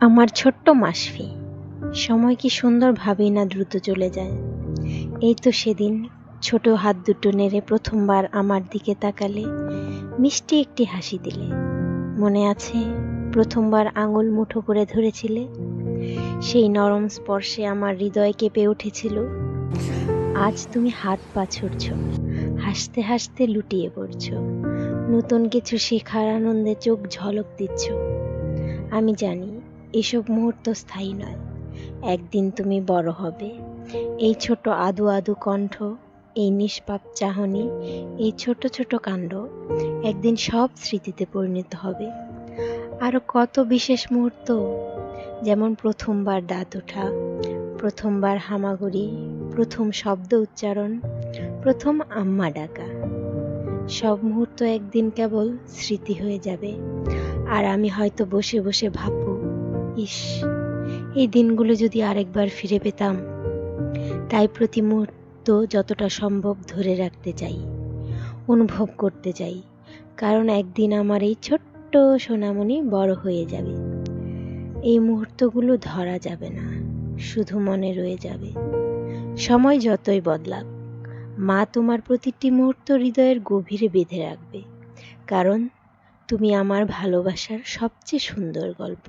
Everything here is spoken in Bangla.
আমার ছোট্ট মাসফি। সময় কি সুন্দর ভাবেই না দ্রুত চলে যায়। এই তো সেদিন ছোট হাত দুটো নেড়ে প্রথমবার আমার দিকে তাকালে মিষ্টি একটি হাসি দিলে। মনে আছে, প্রথমবার আঙুল মুঠো করে ধরেছিলে? সেই নরম স্পর্শে আমার হৃদয় কেঁপে উঠেছিল। আজ তুমি হাত পা ছুটছ হাসতে হাসতে লুটিয়ে পড়ছ। নতুন কিছু শেখার আনন্দে চোখ ঝলক দিচ্ছ। আমি জানি এসব মুহূর্ত স্থায়ী নয়। একদিন তুমি বড় হবে। এই ছোট আদু আদু কণ্ঠ, এই নিষ্পাপ চাহনি, এই ছোট ছোট কাণ্ড একদিন সব স্মৃতিতে পরিণত হবে। আরও কত বিশেষ মুহূর্ত? যেমন প্রথমবার দাঁত ওঠা, প্রথমবার হামাগুড়ি, প্রথম শব্দ উচ্চারণ, প্রথম আম্মা ডাকা। সব মুহূর্ত একদিন কেবল স্মৃতি হয়ে যাবে। আর আমি হয়তো বসে বসে ভাববো ইস, এই দিনগুলো যদি আরেকবার ফিরে পেতাম, তাই প্রতি মুহূর্ত যতটা সম্ভব ধরে রাখতে চাই, অনুভব করতে চাই, কারণ একদিন আমার এই ছোট্ট সোনামণি বড় হয়ে যাবে। এই মুহূর্তগুলো ধরা যাবে না, শুধু মনে রয়ে যাবে। সময় যতই বদলাক, মা তোমার প্রতিটি মুহূর্ত হৃদয়ের গভীরে বেঁধে রাখবে, কারণ তুমি আমার ভালোবাসার সবচেয়ে সুন্দর গল্প।